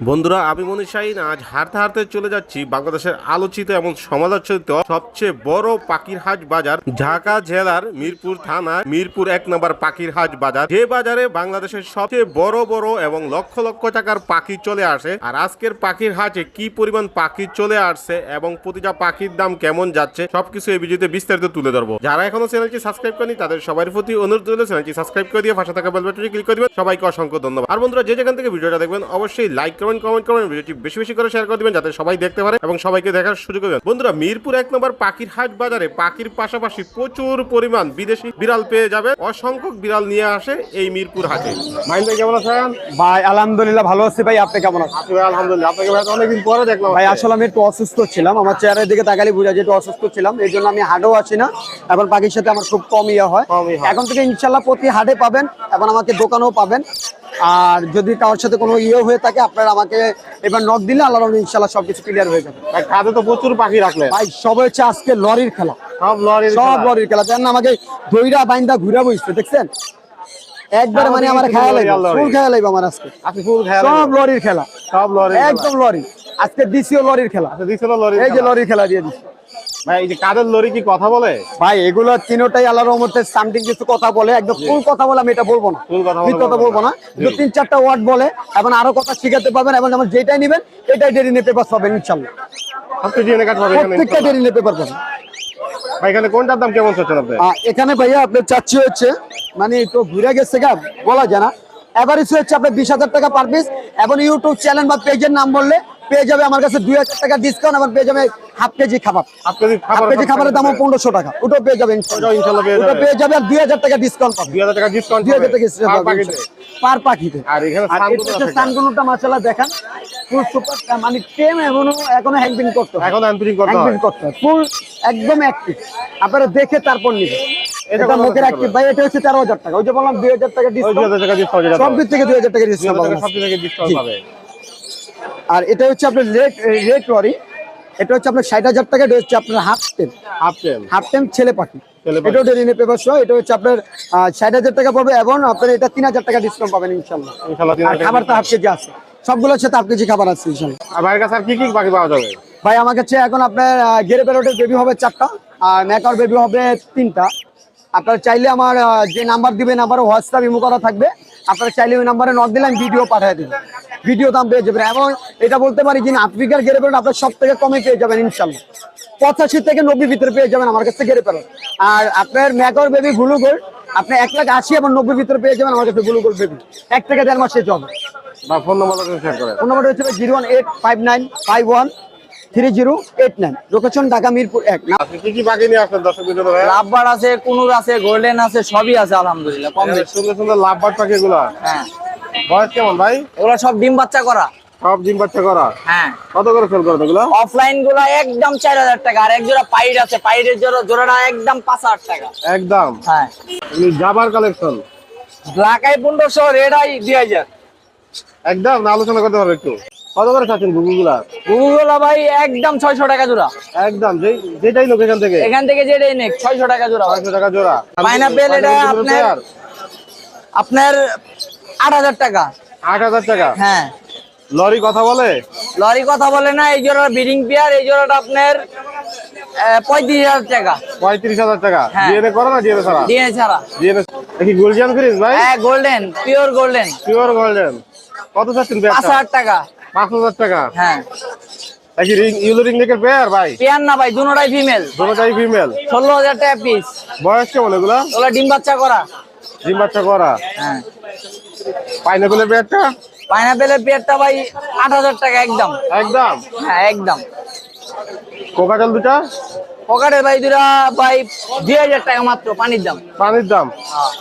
বন্ধুরা, আমি মনীষ আজ হারতে হারতে চলে যাচ্ছি বাংলাদেশের আলোচিত এবং সমালোচিত সবচেয়ে বড় পাখির হাট বাজার, ঢাকা জেলার মিরপুর থানা, মিরপুর এক নম্বর পাখির হাট বাজার। যে বাজারে বাংলাদেশের সবচেয়ে বড় বড় এবং লক্ষ লক্ষ টাকার পাখি চলে আসে, আর আজকের পাখির হাটে কি পরিমাণ পাখি চলে আসছে এবং প্রতিটা পাখির দাম কেমন যাচ্ছে, সবকিছু এই ভিডিওতে বিস্তারিত তুলে ধরবো। যারা এখনও চ্যানেলটি সাবস্ক্রাইব করেনি, তাদের সবার প্রতি অনুরোধ রইল, চ্যানেলটি সাবস্ক্রাইব করে দিয়ে পাশে থাকা বেল বাটনটি ক্লিক করে দিবেন। সবাইকে অসংখ্য ধন্যবাদ। আর বন্ধুরা, যে যেখান থেকে ভিডিওটা দেখবেন, অবশ্যই লাইক করবেন কমেন্ট করবেন ভিডিওটি বেশি বেশি করে শেয়ার করে দিবেন যাতে সবাই দেখতে পারে এবং সবাইকে দেখার সুযোগ দেবেন বন্ধুরা মিরপুর এক নম্বর পাখির হাট বাজারে পাখির পাশাপাশি প্রচুর পরিমাণ বিদেশি বিড়াল পেয়ে যাবে অসংখ্য বিড়াল নিয়ে আসে এই মিরপুর হাটে। মাইন ভাই কেমন আছেন? ভাই আলহামদুলিল্লাহ ভালো আছি ভাই আপনি কেমন আছেন? আপনি আলহামদুলিল্লাহ। আপনাকে ভাই অনেকদিন পরে দেখলাম ভাই আসলে আমি একটু অসুস্থ ছিলাম। আমার চেহারের দিকে তাকালে বুঝা যায় একটু অসুস্থ ছিলাম। এই জন্য আমি হাটেও আসি না। এখন পাখির সাথে আমার খুব কম ইয়ে হয়। হয়। এখন থেকে ইনশাল্লাহ প্রতি হাটে পাবেন এবং আমাকে দোকানেও পাবেন। আর যদি কারোর সাথে কোনো ইয়ে হয়ে থাকে আপনারা আমাকে এবার নক দিলে আল্লাহ ইনশাল্লাহ সবকিছু ক্লিয়ার হয়ে যাবে। খাদে তো প্রচুর পাখি রাখলেন। ভাই সব হচ্ছে আজকে লরির খেলা। সব লরির সব লরির খেলা। দেন আমাকে দইরা বাইন্দা ঘুরা বইছে দেখছেন? একবার মানে আমার খেয়াল লাগবে। ফুল খেয়াল লাগবে আমার আজকে। আপনি ফুল খেয়াল সব লরির খেলা। সব লরি একদম লরি। আজকে দিছিও লরির খেলা। আচ্ছা এই যে লরির খেলা দিয়ে দিচ্ছি। ভাই এই যে কাদের লরি কি কথা বলে? ভাই এগুলো তিনোটাই আল্লাহ রহমতের সামথিং কিছু কথা বলে একদম ফুল কথা বলে আমি এটা বলব না। ফুল কথা কথা বলব না। তিন চারটা ওয়ার্ড বলে এবং আরও কথা শিখাতে পারবেন এবং যেমন যেটাই নেবেন এটাই ডেরি কাটতে হবে প্রত্যেকটা ডেরি পাবেন। ভাই এখানে কোনটার দাম কেমন চাচ্ছেন আপনি? এখানে ভাইয়া আপনার চাচ্ছি হচ্ছে মানে তো ঘুরে গেছে গা বলা যায় না। এভারেজ হচ্ছে আপনার বিশ হাজার টাকা পার পিস এবং ইউটিউব চ্যানেল বা পেজের নাম বললে পেয়ে যাবে আমার কাছে দুই হাজার টাকা ডিসকাউন্ট আবার পেয়ে যাবে হাফ কেজি খাবার। হাফ কেজি খাবার খাবারের দামও পনেরোশো টাকা। ওটাও পেয়ে যাবে ওটা পেয়ে যাবে আর দুই হাজার টাকা ডিসকাউন্ট পাবে। দুই হাজার টাকা ডিসকাউন্ট দুই হাজার টাকা পার পাখিতে। আর এখানে। সানগুলোটা মাশাআল্লাহ দেখেন। ফুল সুপার মানে টেম এখনও এখনও হ্যাংপিং করতে এখন অ্যাম্পিং করতে হ্যাংপিং করতে ফুল একদম অ্যাক্টিভ আপনারা দেখে তারপর নিবেন। এটা এটা কত মুখের অ্যাক্টিভ ভাই এটা হচ্ছে তেরো হাজার টাকা। ওই যে বললাম দুই হাজার টাকা ডিসকাউন্ট সব দিক থেকে দুই হাজার টাকা ডিসকাউন্ট সব থেকে ডিসকাউন্ট। পাবে আর এটা হচ্ছে আপনার রেড রেড লরি এটা হচ্ছে আপনার ষাট হাজার টাকা এটা হচ্ছে আপনার হাফ টেম হাফ টেন হাফ টাইম ছেলে পাখি। ছেলে এটাও ডেলিনে পেপার সহ এটা হচ্ছে আপনার ষাট হাজার টাকা এবং আপনার এটা তিন হাজার টাকা ডিসকাউন্ট পাবেন ইনশাল্লাহ ইনশাল্লাহ আর খাবার তো half K G. Half K খাবার আছে ইনশাল্লাহ আর কাছে আর কি কি পাখি পাওয়া যাবে? ভাই আমার কাছে এখন আপনার গেরে প্যারোটের বেবি হবে চারটা আর ম্যাকার বেবি হবে তিনটা। আপনার চাইলে আমার যে নাম্বার দিবে নাম্বারে হোয়াটসঅ্যাপ ইমো করা থাকবে। আপনারা চাইলে ওই নাম্বারে নক দিলে আমি ভিডিও পাঠিয়ে দেবো। ভিডিও দাম পেয়ে যাবেন এবং এটা বলতে পারি যে আফ্রিকার গেরে প্যারোট আপনার সব থেকে কমে পেয়ে যাবেন ইনশাল্লাহ। পঁচাশি থেকে নব্বই ভিতরে পেয়ে যাবেন আমার কাছে গেরে প্যারোট আর আপনার ম্যাকার বেবি গুলু গোল্ড আপনি এক লাখ আশি এবং নব্বই ভিতরে পেয়ে যাবেন আমার কাছে গুলু গোল্ড বেবি এক থেকে দেড় মাস শেষ হবে বা ফোন নম্বর শেয়ার করেন। ফোন নাম্বার হচ্ছে zero one eight five nine five one three zero eight nine location Dhaka Mirpur এক। না কি কি পাখি নিয়ে আসলেন দর্শকদের লাভবার আছে কুনুর আছে গোল্ডেন আছে সবই আছে আলহামদুলিল্লাহ কম সুন্দর সুন্দর লাভ বাট পাখি গুলা হ্যাঁ। বয়স কেমন ভাই? ওগুলো সব ডিম বাচ্চা করা। সব ডিম বাচ্চা করা? হ্যাঁ। কত করে সেল করেন এগুলো? অফলাইনগুলা একদম চার হাজার টাকা আর এক জোড়া পাইট আছে পাইটের জোড়া জোড়াটা একদম পাঁচ হাজার টাকা। একদম? হ্যাঁ। জাবার কালেকশন ব্ল্যাক আই পনেরোশো রেড আই দুই হাজার। একদম? না আলোচনা করতে পারবে একটু। কত করে চাচ্ছেন গুগুগুলা গুগুলা ভাই একদম ছয়শো টাকা জোড়া। একদম? যেই যেটাই লোক এখান থেকে। এখান থেকে যেটাই নেক ছয়শো টাকা জোড়া। ছয়শো টাকা জোড়া। Pineapple এটা আপনার- আপনার আট হাজার টাকা। আট হাজার টাকা? হ্যাঁ। লরি কথা বলে? লরি কথা বলে না এই জোড়া বিডিং পেয়ার এই জোড়াটা আপনার পঁয়ত্রিশ হাজার টাকা। পঁয়ত্রিশ হাজার টাকা। হ্যাঁ। ডিএনএ করো না ডিএনএ ছাড়া? ডিএনএ ফ্রিজ ভাই? হ্যাঁ golden pure golden pure golden কত চাচ্ছেন পাঁচ হাজার টাকা। পাঁচ হাজার টাকা? হ্যাঁ। দেখি রিং ইউলো রিং নেকের পেয়ার ভাই? পেয়ার না ভাই ফিমেল দুটোটাই ফিমেল ষোলো হাজার টাকা পিস বয়স কেমন এগুলা? ওগুলো ডিম বাচ্চা করা। ডিম বাচ্চা করা। হ্যাঁ। পাইনাপেলের পেয়ারটা পাইনাপেলের পেয়ারটা ভাই আট হাজার টাকা একদম। একদম? হ্যাঁ একদম। কোকাজল দুটা? পকেটের ভাই দুটা ভাই দুই হাজার টাকা মাত্র পানির দাম। পানির দাম?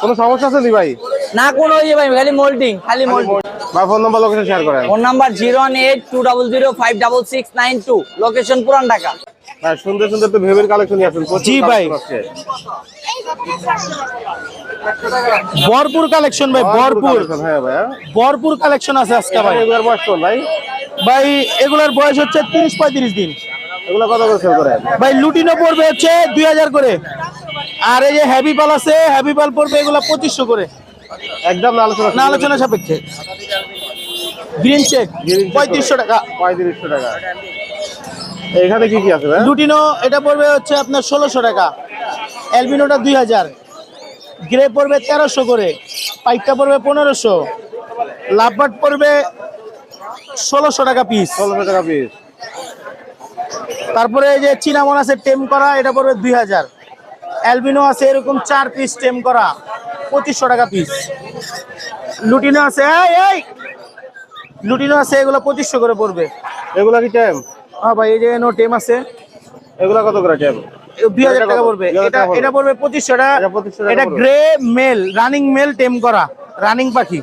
কোনো সমস্যা আছে নি ভাই? না কোনো ইয়ে ভাই খালি মোল্ডিং খালি মোল্ডিং বা ফোন নাম্বার লোকেশন শেয়ার করেন। Phone number zero one eight two double zero five double six nine two location Puran Dhaka. হ্যাঁ সুন্দর সুন্দর তো ভেবের কালেকশন জি ভাই। ভরপুর কালেকশন ভাই ভরপুর হ্যাঁ ভাই ভরপুর কালেকশন আছে আজকে ভাই। এগুলোর বয়স ভাই। ভাই এগুলার বয়স হচ্ছে তিরিশ পঁয়ত্রিশ দিন। এগুলো কত করে সেল করেন ভাই লুটিনো পড়বে হচ্ছে দুই হাজার করে। আর এই যে হ্যাভি পাল আছে হ্যাভি পাল পড়বে এগুলো পঁচিশশো করে। একদম না আলোচনা না আলোচনা সাপেক্ষে। গ্রিন চেক পঁয়ত্রিশশো টাকা। পঁয়ত্রিশশো টাকা। এখানে কি কি আছে ভাই? লুটিনো এটা পড়বে হচ্ছে আপনার ষোলোশো টাকা। অ্যালবিনোটা দুই হাজার। গ্রে পড়বে তেরোশো করে। পাইকটা পড়বে পনেরোশো। লাভবার্ড পড়বে ষোলোশো টাকা পিস ষোলোশো টাকা পিস তারপরে এই যে চিনামন আছে টেম করা এটা পড়বে দুই হাজার। অ্যালবিনো আছে এরকম চার পিস টেম করা পঁচিশশো টাকা পিস লুটিনো আছে এই লুটিনো আছে এগুলো পঁচিশশো করে পড়বে। এগুলা কি টাইম হ্যাঁ ভাই এই যে নো টেম আছে। এগুলা কত করে টাইম দুই হাজার টাকা পড়বে। এটা এটা পড়বে পঁচিশশো টাকা। এটা 2500 টাকা এটা পড়বে। গ্রে মেল রানিং মেল টেম করা রানিং পাখি।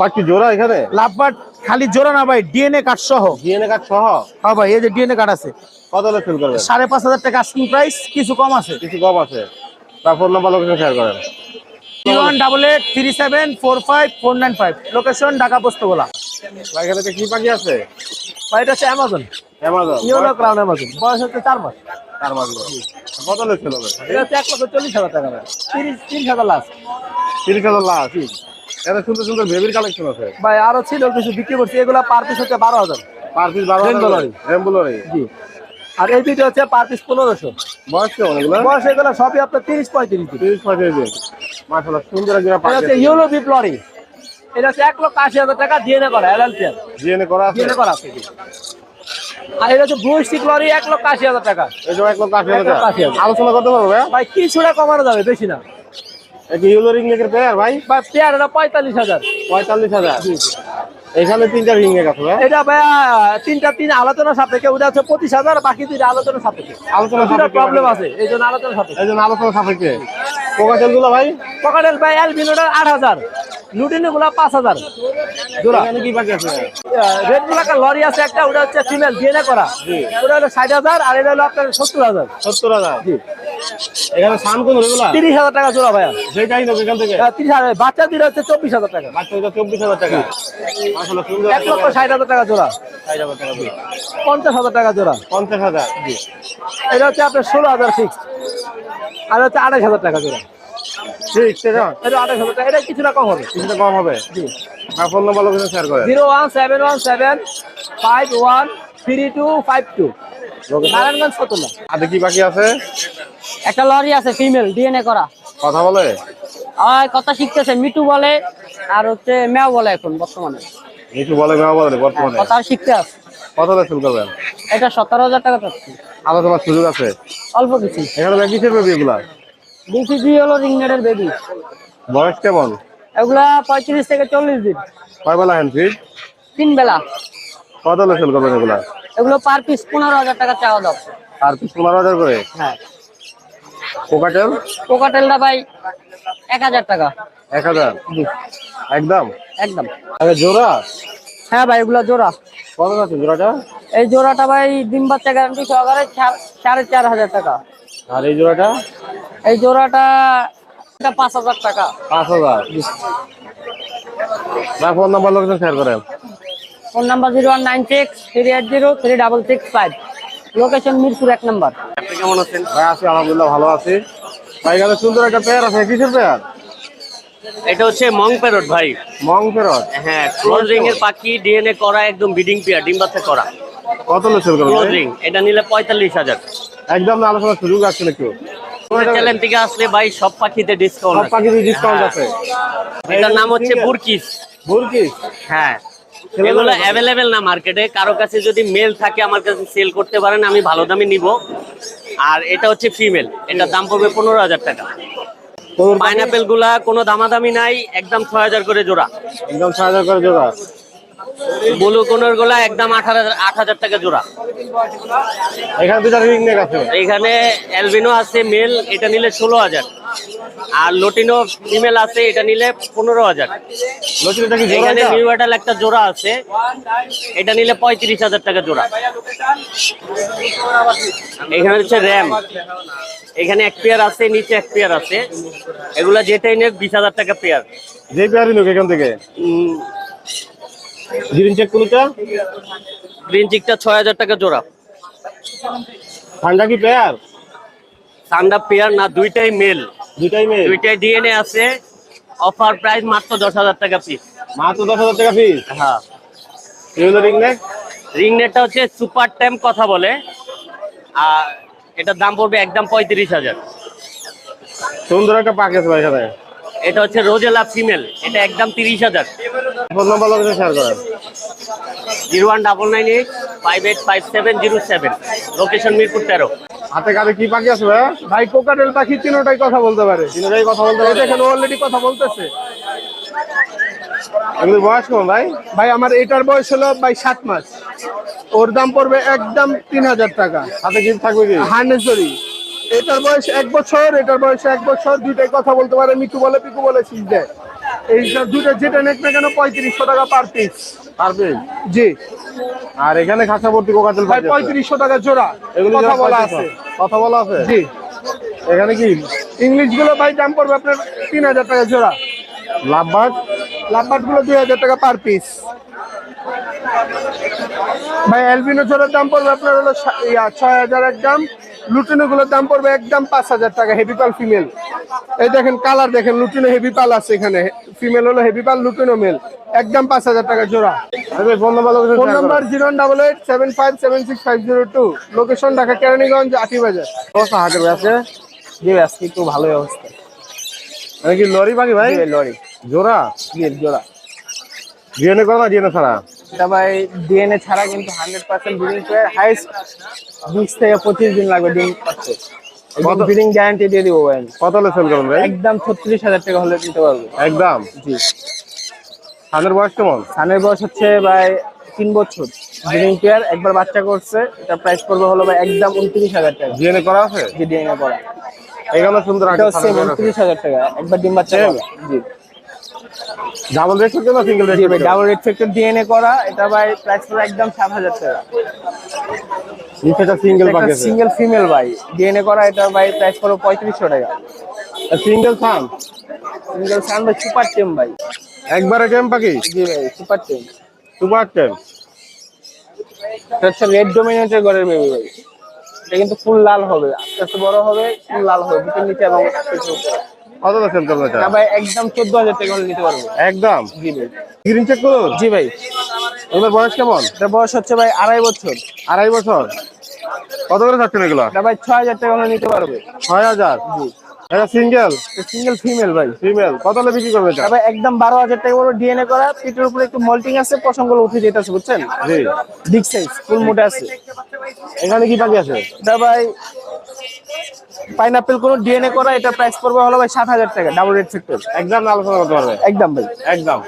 বাকি জোড়া এখানে? লাভবাট খালি জোড়া না ভাই ডিএনএ কার্ড সহ। ডিএনএ কার্ড সহ? হ্যাঁ ভাই এই যে ডিএনএ কার্ড আছে। কত হলে ফিল করবেন? সাড়ে পাঁচ হাজার টাকা আস্কিং প্রাইস কিছু কম আছে। কিছু কম আছে। তার ফোন নাম্বার লোকেশন শেয়ার করেন। One double eight three seven four five four nine five location Dhaka Postogola ভাই এখানে কি পাখি আছে? ভাই এটা হচ্ছে Amazon Amazon yellow crown Amazon বয়স হচ্ছে চার মাস। চার মাস কত হবে? এটা হচ্ছে এক লক্ষ চল্লিশ হাজার টাকা। তিরিশ তিরিশ হাজার লাস্ট তিরিশ হাজার লাখ এটা সুন্দর সুন্দর বেবির কালেকশন আছে। ভাই আরও ছিল কিছু বিক্রি করছি এগুলা পার পিস হচ্ছে বারো হাজার। পার পিস বারো। রেম্বুলারি জি। আর এই দুটো হচ্ছে পার পিস পনেরোশো। বয়স কেমন এগুলো? বয়স এগুলো সবই আপনার তিরিশ পঁয়ত্রিশ তিরিশ পঁয়ত্রিশ দিন। মাসাল্লাহ সুন্দর এটা হচ্ছে ইউলো বিপ লরি এটা হচ্ছে এক লক্ষ আশি হাজার টাকা ডিএনএ করা জিএনএ করা আছে? ডিএনএ করা আছে আর এটা হচ্ছে ব্লু স্টিক এক লক্ষ আশি হাজার টাকা। এক লক্ষ আশি হাজার হাজার। আলোচনা করতে পারব ভাই কিছুটা কমানো যাবে বেশি না। ইউলো পেয়ার ভাই? পঁয়তাল্লিশ হাজার। পঁয়তাল্লিশ হাজার। এখানে তিনটা রিং আছে ভাই? এটা ভাই তিনটা তিন আলোচনা সাপেক্ষে ওটা হচ্ছে পঁচিশ হাজার বাকি দুইটা আলোচনা সাপেক্ষে। আলোচনা প্রবলেম আছে এই জন্য আলোচনা সাপেক্ষে। এই জন্য আলোচনা সাপেক্ষে। গুলো ভাই? পকেটেল ভাই অ্যালবিনোটা আট হাজার লুটিনো গুলা পাঁচ হাজার। জোড়া। এখানে কি বাকি আছে? রেড ব্লাক লরি আছে একটা ওটা হচ্ছে ফিমেল ডিএনএ করা। ওটা হলো ষাট হাজার আর এটা হলো আপনার সত্তর হাজার। সত্তর হাজার। এখানে সান কোন রেগুলা 30000 টাকা জোড়া ভাইয়া। সেটাই তো এখান থেকে। হ্যাঁ, 30000 বাচ্চা দিরা হচ্ছে 24000 টাকা। বাচ্চা দিরা 24000 টাকা। আসলে সুন্দর 1 লক্ষ 60000 টাকা। জোড়া 60000 টাকা জোড়া। 50000 টাকা জোড়া। 50000 জি এটা হচ্ছে আপনার 16000 ঠিক আর হচ্ছে 28000 টাকা জোড়া। ঠিক সেটা এটা 28000 টাকা। এটা কিছু না কম হবে। কিছুটা কম হবে? জি। আমার ফোন নাম্বার লোকেশন শেয়ার করেন। 01717 513252 নারায়ণগঞ্জ ফতুল্লা। আর কি বাকি আছে? একটা লরি আছে ফিমেল ডিএনএ করা। কথা বলে? আর কথা শিখতেছে মিটু বলে আর হচ্ছে ম্যাও বলে এখন বর্তমানে। একটু বলে মেয়া বলে বর্তমানে? কথা শিখতে আছে। কত হলে শুরু করবেন? এটা সতেরো হাজার টাকা আলোচনার সুযোগ আছে? অল্প কিছু। এখানে কিসের বেবি এগুলা? বিসিজি হলো রিংনেটের বেবি বয়স কেমন? এগুলা পঁয়ত্রিশ থেকে চল্লিশ দিন। কয় বেলা হ্যান্ড তিন বেলা। কত করবেন এগুলা? এগুলো পার পিস পনেরো হাজার টাকা চাওয়া দাও। আর পিস পনেরো হাজার করে? হ্যাঁ। পোকাটেল কোকাটেলটা ভাই এক হাজার টাকা। এক হাজার? একদম? একদম। জোড়া? হ্যাঁ ভাই এগুলো জোড়া। কত আছে জোড়াটা? এই জোড়াটা ভাই ডিম বাচ্চা গ্যারান্টি সহকারে সাড়ে চার হাজার টাকা। আর এই জোড়াটা? এই জোড়াটা এটা পাঁচ হাজার টাকা। পাঁচ হাজার। ফোন নাম্বার লোকজন শেয়ার করেন। Phone number zero one nine six three eight zero three double six five. Location Mirpur এক নাম্বার। আপনি কেমন আছেন? ভাই আছি আলহামদুলিল্লাহ ভালো আছি। ভাই এখানে সুন্দর একটা পেয়ার আছে কিসের পেয়ার? এটা হচ্ছে মং প্যারট ভাই। মং ফেরত হ্যাঁ ক্লোজ রিং এর পাখি ডিএনএ করা একদম বিডিং পেয়ার ডিম বাচ্চা করা। কত সেল করবেন ক্লোজ রিং এটা নিলে পঁয়তাল্লিশ হাজার। একদম না আলোচনার সুযোগ আছে নাকি চ্যানেল থেকে আসলে ভাই সব পাখিতে ডিসকাউন্ট সব পাখি ডিসকাউন্ট আছে। এটার নাম হচ্ছে বুরকিস। বুরকিস? হ্যাঁ। এগুলো অ্যাভেলেবেল না মার্কেটে কারও কাছে যদি মেল থাকে আমার কাছে সেল করতে পারেন আমি ভালো দামে নিব। আর এটা হচ্ছে ফিমেল এটার দাম পড়বে পনেরো হাজার টাকা। পাইনাপেলগুলা কোনো দামাদামি নাই একদম ছয় হাজার করে জোড়া। একদম ছয় হাজার করে জোড়া। ব্লু কোনোরগুলা একদম আট হাজার আট হাজার টাকা জোড়া। এখানে দুটা রিং নেক আছে। এখানে অ্যালবিনো আছে মেল এটা নিলে ষোলো হাজার। আর লোটিনো ফিমেল আছে এটা নিলে পনেরো হাজার। এখানে নিউ অ্যাডাল একটা জোড়া আছে। এটা নিলে পঁয়ত্রিশ হাজার টাকা জোড়া। এখানে হচ্ছে র্যাম। এখানে এক পেয়ার আছে নিচে এক পেয়ার আছে। এগুলা যেটাই নেক বিশ হাজার টাকা পেয়ার। যে পেয়ারই নোক এখান থেকে। গ্রিন চেক কোনটা? গ্রিন চিকটা ছয় হাজার টাকা জোড়া। ঠান্ডা কি পেয়ার সান্ডা পেয়ার না দুইটাই মেল দুটাই মেয়ে দুইটাই ডিএনএ আছে। অফার প্রাইস মাত্র দশ হাজার টাকা পিস মাত্র দশ হাজার টাকা পিস হ্যাঁ। এগুলো রিং নেক রিং নেটটা হচ্ছে সুপার টাইম কথা বলে। আর এটার দাম পড়বে একদম পঁয়ত্রিশ হাজার। সুন্দর একটা পাক ভাই এখানে। এটা হচ্ছে রোজেলা ফিমেল এটা একদম তিরিশ হাজার। ফোন নাম্বার লোকেশন শেয়ার করেন। Zero one double nine eight five eight five seven zero seven location Mirpur তেরো। হাতে কাঁধে কি পাখি আছে ভাই? ভাই কোকাটেল পাখি তিনোটাই কথা বলতে পারে। তিনটাই কথা বলতে পারে। দেখেন অলরেডি কথা বলতেছে। এগুলো বয়স কেমন ভাই? ভাই আমার এটার বয়স হলো ভাই সাত মাস। ওর দাম পড়বে একদম তিন হাজার টাকা। হাতে কি থাকবে কি? হার্নেসরি এটার বয়স এক বছর এটার বয়স এক বছর দুইটাই কথা বলতে পারে মিটু বলে পিকু বলে শিখ দেয়। এইসব দুটো যেটা নেক না কেন পঁয়ত্রিশশো টাকা পার পিস পারবে জি। আর এখানে খাঁচা ভর্তি কোকাতেল ভাই পঁয়ত্রিশশো টাকা জোড়া। এগুলো কথা বলা আছে। কথা বলা আছে? জি। এখানে কি? ইংলিশগুলো ভাই দাম পড়বে আপনার তিন হাজার টাকা জোড়া। লাভবাগ লাভবাটগুলো দুই হাজার টাকা পার পিস ভাই অ্যালবিনো জোড়ার দাম পড়বে আপনার হলো ছয় হাজার একদম লুটিনো গুলোর দাম পড়বে একদম পাঁচ হাজার টাকা হেভি পাল ফিমেল এই দেখেন কালার দেখেন লুটিনো হেভি পাল আছে এখানে। ফিমেল হলো হেভি পাল লুটিনো মেল একদম পাঁচ হাজার টাকা জোড়া। Phone number zero double eight seven five seven six five zero two location Dhaka Keraniganj Aati Bazar হাটের আছে জি আজকে একটু ভালোই অবস্থা। কি লরি পাখি ভাই? লরি। জোড়া? জোড়া। ডিএনএ করো না ডিএনএ ছাড়া। এটা ভাই ডিএনএ ছাড়া কিন্তু hundred percent breeding pair highest বিশ থেকে পঁচিশ দিন লাগবে ডিম পাচ্ছে। কত? ব্রিডিং গ্যারান্টি দিয়ে দিব ভাই। কত হলে সেল করুন ভাই? একদম ছত্রিশ হাজার টাকা হলে দিতে পারব। একদম? জি। ধানের বয়স কেমন? সানের বয়স হচ্ছে ভাই তিন বছর। ব্রিডিং পেয়ার একবার বাচ্চা করছে এটা প্রাইস পড়বে হলো ভাই একদম উনত্রিশ হাজার টাকা। ডিএনএ করা আছে? জি ডিএনএ করা। এখানে সুন্দর হচ্ছে উনত্রিশ হাজার টাকা। একবার ডিম বাচ্চা করবে। জি। ডাবল রেট করতে না সিঙ্গেল রেট ভাই ডাবল রেড ফ্যাক্টর ডিএনএ করা এটা ভাই প্রাইস পড়বে একদম সাত হাজার টাকা। নিচে একটা সিঙ্গেল আছে সিঙ্গেল ফিমেল ভাই ডিএনএ করা এটা ভাই প্রাইস পড়বে পঁয়ত্রিশশো টাকা। সিঙ্গেল সান সিঙ্গেল সান ভাই সুপার টেম ভাই। একবারে টেম পাখি? জি ভাই সুপার টেম সুপার টেম এটা হচ্ছে রেড ডোমিনেটের ঘরের বেবি ভাই। এটা কিন্তু ফুল লাল হবে আস্তে আস্তে বড় হবে ফুল লাল হবে বুকের নিচে এবং উপরে। কত সেল করবে এটা? ভাই একদম চোদ্দ হাজার টাকা হলে নিতে পারব। একদম? জি ভাই। গ্রিন চেক করুন? জি ভাই। এগুলোর বয়স কেমন? এটা বয়স হচ্ছে ভাই আড়াই বছর। আড়াই বছর? কত করে থাকছেন এগুলো? এটা ভাই ছয় হাজার টাকা হলে নিতে পারবে। ছয় হাজার? এটা সিঙ্গেল সিঙ্গেল ফিমেল ভাই। ফিমেল কত হলে বিক্রি করবে এটা? ভাই একদম বারো হাজার টাকা বড় ডিএনএ করা। পেটের উপরে একটু মল্টিং আছে পশমগুলো উঠে যেতেছে বুঝছেন? জি। বিগ সাইজ ফুল মোটা আছে। এখানে কি পাখি আছে? এটা ভাই পাইনাপেল কোনো ডিএনএ করা এটা প্রাইস পড়বে হলো ভাই সাত হাজার টাকা ডাবল রেড ফ্যাক্টর একদম আলোচনা করতে পারবে। একদম ভাই। একদম।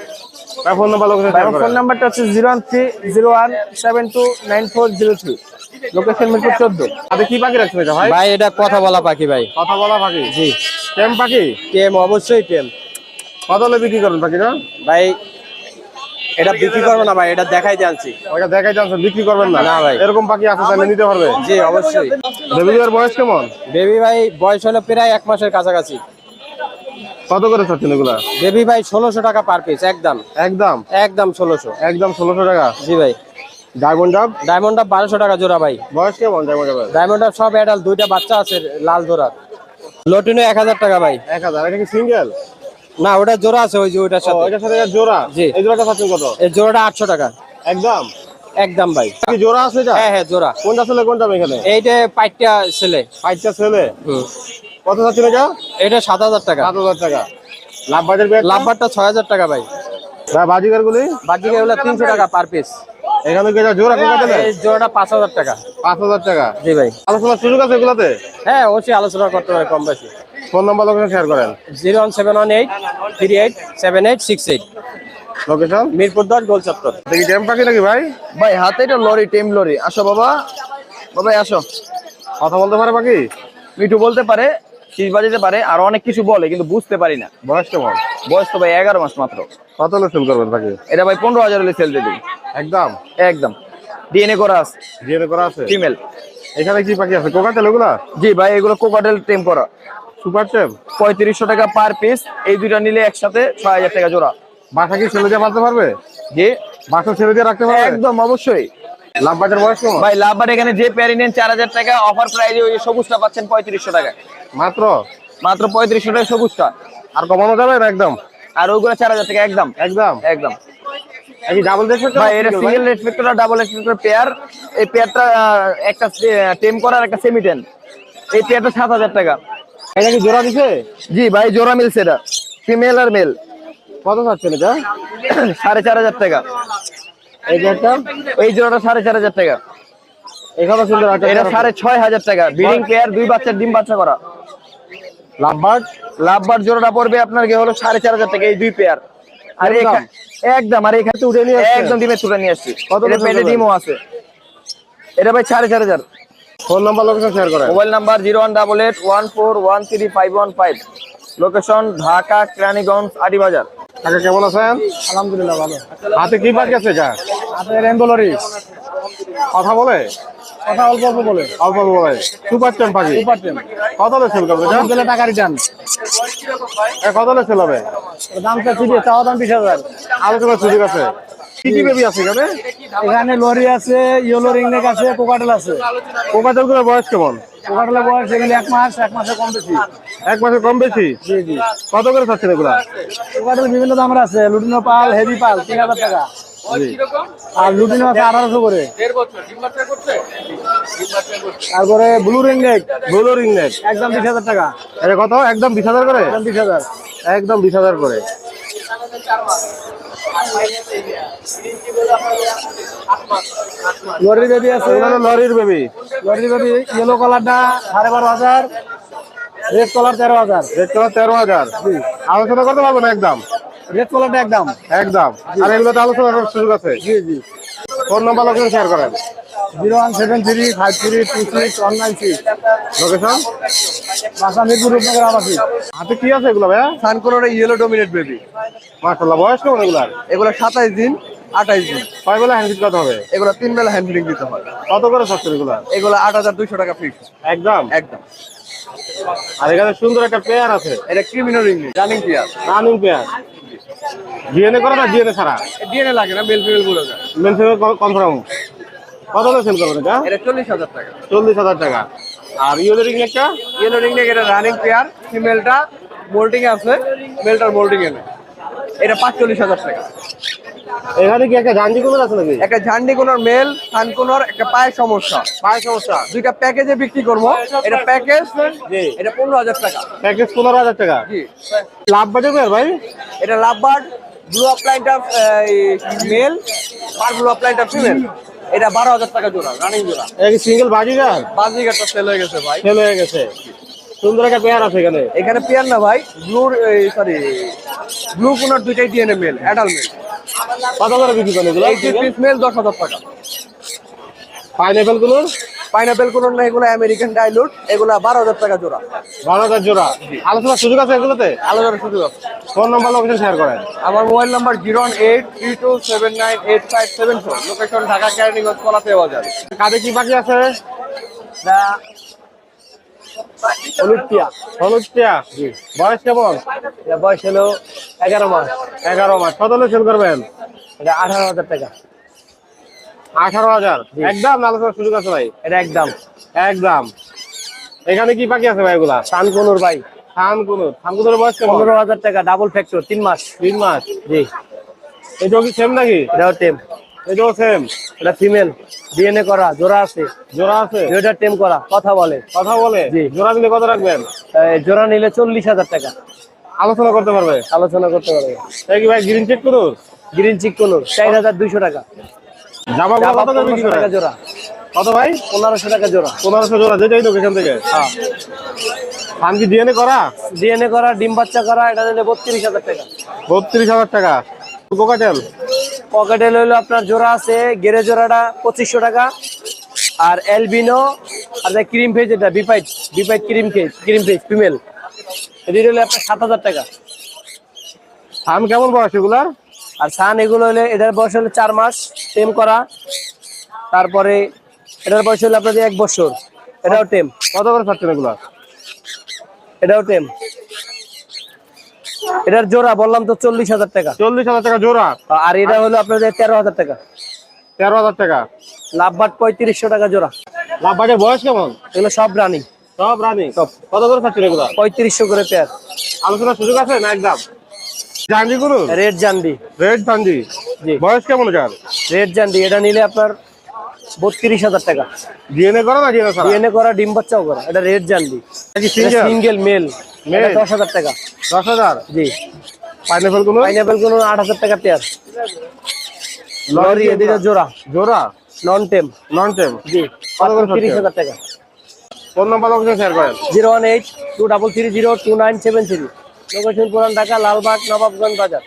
ফোন নাম্বার লোকেশন ভাই ফোন নাম্বারটা হচ্ছে zero one three zero one seven two nine four zero three location Mirpur চোদ্দ। আপনি কি পাখি রাখছেন এটা ভাই? ভাই এটা কথা বলা পাখি ভাই। কথা বলা পাখি? জি। টেম পাখি? টেম অবশ্যই টেম। কত হলে বিক্রি করেন পাখিটা? ভাই এটা বিক্রি করব না ভাই এটা দেখাই জানছি ওইটা দেখাই যাচ্ছেন বিক্রি করবেন না? না ভাই। এরকম পাখি আছে তাহলে নিতে পারবে? জি অবশ্যই। বেবিদের বয়স কেমন? বেবি ভাই বয়স হলো প্রায় এক মাসের কাছাকাছি। কত করে চাচ্ছেন এগুলা? বেবি ভাই ষোলোশো টাকা পার পিস একদম। একদম? একদম ষোলোশো। একদম ষোলোশো টাকা? জি ভাই। ডায়মন্ড ডাব ডায়মন্ড আপ বারোশো টাকা জোড়া ভাই। বয়স কেমন ডায়মন্ড ডাবের ডায়মন্ড আপ সব অ্যাডাল দুইটা বাচ্চা আছে লাল জোড়া লটিনো এক হাজার টাকা ভাই। এক হাজার এটা কি সিঙ্গেল না ওটা জোড়া আছে ওই যে ওইটার সাথে। এটার সাথে জোড়া? জি। এই জোড়াটা চাচ্ছেন কত? এই জোড়াটা আটশো টাকা। একদম? একদম ভাই। কি জোড়া আছে এটা? হ্যাঁ হ্যাঁ জোড়া। কোনটা ছেলে কোনটা এখানে? এইটা পাইটটা ছেলে। পাঁচটা ছেলে? হুম। কত চাচ্ছেন এটা? এটা সাত হাজার টাকা। সাত হাজার টাকা। লাভ বাজার ব্যাগ লাভবারটা ছয় হাজার টাকা ভাই। ভাই বাজিকার গুলি বাকি এগুলো তিনশো টাকা পার পিস এখানে কি জোড়া কোনটা দেবে এই জোড়াটা পাঁচ হাজার টাকা। পাঁচ হাজার টাকা। জি ভাই। আলোচনা সুযোগ আছে এগুলাতে? হ্যাঁ অবশ্যই আলোচনা করতে পারে কম বেশি। ফোন নাম্বার লোকেশন শেয়ার করেন। Zero one seven one eight three eight seven eight six eight. Location? Mirpur দশ গোল চত্বর। দেখি টেম পাখি নাকি ভাই? ভাই হাতে এটা লরি টেম লরি। আসো বাবা। বাবা আসো। কথা বলতে পারে পাখি? মিঠু বলতে পারে শীষ বাজাতে পারে আর অনেক কিছু বলে কিন্তু বুঝতে পারি না। বয়স কেমন? বয়স তো ভাই এগারো মাস মাত্র। কত হলে সেল করবেন পাখি? এটা ভাই পনেরো হাজার হলে সেল দিয়ে একদম? একদম। ডিএনএ করা আছে। জিএনএ করা আছে? ফিমেল এখানে কি পাখি আছে? কোকাটেল এগুলা জি ভাই এগুলো কোকাটেল টেম করা সুপার পঁয়ত্রিশশো টাকা পার পিস এই দুইটা নিলে একসাথে ছয় হাজার টাকা জোড়া। বাসা কি ছেলে দিয়ে পালতে পারবে? জি। বাসা ছেলে দিয়ে রাখতে পারবে? একদম অবশ্যই। বয়স ভাই লাভবার এখানে যে প্যারি নেন চার হাজার টাকা। অফার প্রাইজে ওই সবুজটা পাচ্ছেন পঁয়ত্রিশশো টাকা। মাত্র? মাত্র পঁয়ত্রিশশো টাকা সবুজটা। আর কমানো যাবে না একদম? আর ওইগুলো চার হাজার টাকা একদম। একদম? একদম। এই ডাবল ভাই এটা সিঙ্গেল ডাবল পেয়ার এই পেয়ারটা একটা টেম করার একটা সেমি টেন এই পেয়ারটা সাত হাজার টাকা। এটা কি জোড়া দিছে? জি ভাই জোড়া মিলছে এটা। ফিমেল আর মেল কত চাচ্ছেন এটা? সাড়ে চার হাজার টাকা। এই যে একটা এই জোড়াটা সাড়ে চার হাজার টাকা। এখানে সুন্দর একটা এটা সাড়ে ছয় হাজার টাকা। ব্রিডিং পেয়ার দুই বাচ্চার ডিম বাচ্চা করা। লাভবার্ড লাভবার জোড়াটা পড়বে আপনার কি হলো সাড়ে চার হাজার টাকা এই দুই পেয়ার আর একদম? একদম আর এখানে উঠে নিয়ে একদম ডিমে তুলে নিয়ে আসছি। কত পেটে ডিমও আছে। এটা ভাই সাড়ে চার হাজার। ফোন নাম্বার লোকেশন শেয়ার করেন। Mobile number zero one double eight one four one three five one five. Location Dhaka, Keraniganj Aribazar কাকা কেমন আছেন? আলহামদুলিল্লাহ ভালো। হাতে কি পাখি আছে এটা আপনার রেনবোলরি কথা বলে? কথা অল্প অল্প বলে। অল্প অল্প বলে। সুপার টেম পাখি? Super ten. কত হলে সেল করবে দিলে টাকা রিটার্ন কত হলে সেল হবে? দাম চাচ্ছি চাওয়া দাম বিশ হাজার। আলোচনার সুযোগ আছে। কি কি বেবি আছে এখানে এখানে লরি আছে ইয়েলো রিংনেক আছে কোকাটেল আছে। কোকাটেলগুলোর বয়স কেমন? বয়স এগুলি এক মাস এক মাসে কম বেশি। এক মাসের কম বেশি? জি জি। কত করে চাচ্ছেন এগুলা? বিভিন্ন দামের আছে লুটিনো পাল হেভি পাল তিন হাজার টাকা। আর লুটিনো আছে আঠারোশো করে। তারপরে ব্লু রিংনেক ব্লু রিংনেট একদম বিশ হাজার টাকা। এটা কত? একদম বিশ হাজার করে? একদম বিশ হাজার। একদম বিশ হাজার করে। লরি বেবি আছে। লরির বেবি। লরি বেবি ইয়েলো কালারটা সাড়ে বারো হাজার রেড কালার তেরো হাজার। রেট কালার তেরো হাজার। আলোচনা করতে পারব না একদম? রেড কালারটা একদম। একদম। আর এগুলোতে আলোচনা করার সুযোগ আছে? জি জি। ফোন নাম্বার লোকেশন শেয়ার করেন। Zero one seven three five three two six one nine six. Location? বাসা মিরপুর রূপনগর আবাসিক। হাতে কি আছে এগুলো ভাইয়া? সানকোনোর ইয়েলো ডোমিনেট বেবি মাশাল্লাহ বয়স কেমন এগুলার? এগুলো সাতাইশ দিন আঠাইশ দিন। কয় বেলা হ্যান্ড কত হবে? এগুলো তিন বেলা হ্যান্ড ফিডিং দিতে হয় কত করে চাচ্ছেন এগুলা? এগুলো আট হাজার দুইশো টাকা ফিক্স একদম? একদম। আর এখানে সুন্দর একটা পেয়ার আছে। এটা criminal ring running pair running pair DNA করে না ডিএনএ ছাড়া? ডিএনএ লাগে না মেল ফিমেলগুলো মেন কনফার্ম কত করে সেল করবেন এটা? এটা চল্লিশ হাজার টাকা। চল্লিশ হাজার টাকা। আর ইউদের রিং একটা ইয়েলো রিং এটা রানিং পেয়ার ফিমেলটা মোল্ডিং আছে মেলটার মোল্ডিং এ নেই। এটা পাঁচচল্লিশ হাজার টাকা। এখানে কি একটা জাঞ্জি কুমির আছে নাকি? একটা ঝান্ডি কোনোর মেল থানকোনোর একটা পায়ের সমস্যা। পায়ের সমস্যা। দুইটা প্যাকেজে বিক্রি করব। এটা প্যাকেজ এটা পনেরো হাজার টাকা। প্যাকেজ পনেরো হাজার টাকা। জি। লাভ বাজে ভাই? এটা লাভবার্ড ব্লু আপলাইনটা মেল আর ব্লু আপলাইনটা ফিমেল এটা বারো হাজার টাকা জোড়া রানিং জোড়া। সিঙ্গেল বাজিগার? বাজিঘাটটা সেল হয়ে গেছে ভাই। ফেল হয়ে গেছে। সুন্দর একটা পেয়ার আছে এখানে। এখানে পেয়ার না ভাই ব্লু সরি ব্লু কোনার দুইটাই ডিএনএ মেল অ্যাডাল মেল কত করে বিক্রি করেন এগুলো? পিস মেল দশ হাজার টাকা। পাইনাপেলগুলো পাইনাপেল কোনার না এগুলো আমেরিকান ডাইলুট এগুলা বারো হাজার টাকা জোড়া। বারো হাজার জোড়া। আলোচনার সুযোগ আছে এগুলোতে? আলাদা সুযোগ আছে। ফোন নাম্বার লোকেশন শেয়ার করেন। আমার mobile number zero one eight three two seven nine eight five seven four. Location Dhaka Keraniganj কলাতে বাজার কাদের কি বাকি আছে? হলুদ টিয়া হলুদ টিয়া বয়স কেমন? বয়স হলো এগারো মাস। এগারো মাস। কত হলে সেল করবেন? এটা আঠারো হাজার টাকা। আঠারো হাজার। একদম আলোচনার সুযোগ আছে ভাই। এটা একদম। একদম। এখানে কি বাকি আছে ভাই এগুলা? সানকুনুর ভাই। থানকুনুর থানকুনুর বয়স কেমন? পনেরো হাজার টাকা ডাবল ফ্যাক্টর তিন মাস। তিন মাস? জি। এটাও কি সেম নাকি? এটাও টেম এটাও সেম এটা ফিমেল ডিএনএ করা জোড়া আছে। জোড়া আছে? দুইটা টেম করা কথা বলে। কথা বলে? জি। জোড়া দিলে কত রাখবেন? জোড়া নিলে চল্লিশ হাজার টাকা। আলোচনা করতে পারবে? আলোচনা করতে পারবে। তাই কি ভাই গ্রিন চেক করুন? গ্রিন চিক কোনুর চার হাজার দুইশো টাকা। জামা কত টাকা জোড়া কত ভাই? পনেরোশো টাকা জোড়া। পনেরোশো জোড়া যেটাই তো এখান থেকে। হ্যাঁ। কি ডিএনএ করা? ডিএনএ করা ডিম বাচ্চা করা এটা নিলে বত্রিশ হাজার টাকা। বত্রিশ হাজার টাকা। কোকাটেল? পকেটে হইল আপনার জোড়া আছে গেরে জোড়াটা পঁচিশশো টাকা। আর এলবিনো আর ক্রিম ফেজ এটা বিপাইট বিপাইট cream face cream face female এটি হলো আপনার সাত হাজার টাকা। ধান কেমন বয়স এগুলার আর সান এগুলো হলে এটার বয়স হলো চার মাস টেম করা। তারপরে এটার বয়স হলো আপনাদের এক বছর। এটাও টেম কত করে ছাড়ছেন এগুলো? এটাও টেম এটার জোড়া বললাম তো চল্লিশ হাজার টাকা। চল্লিশ হাজার টাকা জোড়া। আর এটা হলো আপনাদের তেরো হাজার টাকা। তেরো হাজার টাকা। লাভবাট পঁয়ত্রিশশো টাকা জোড়া। লাভ বাজে বয়স কেমন? এগুলো সব রানিং। সব রানি। সব। কত করে ছাড়ছেন এগুলা? পঁয়ত্রিশশো করে পেয়ার আলোচনার সুযোগ আছে না একদম? জান্ডি গুলো রেড জান্ডি রেড জান্ডি জি। বয়স কেমন যার রেড জান্ডি এটা নিলে আপনার বত্রিশ হাজার টাকা। ডিএনএ করা না ডিএনএ ডিএনএ করা ডিম বাচ্চাও করা। এটা রেড সিঙ্গেল সিঙ্গেল মেল দশ হাজার টাকা। দশ হাজার? জি। পাইনাপেলগুলো পাইনাপেলগুলো আট হাজার টাকা পেয়ার। লরি এদিকে জোড়া। জোড়া? নন টেম নন টেম জি তিরিশ হাজার টাকা। ফোন নাম্বার শেয়ার করেন। Zero one eight two double three zero two nine seven three. Location Puran Dhaka Lalbagh Nawabganj বাজার।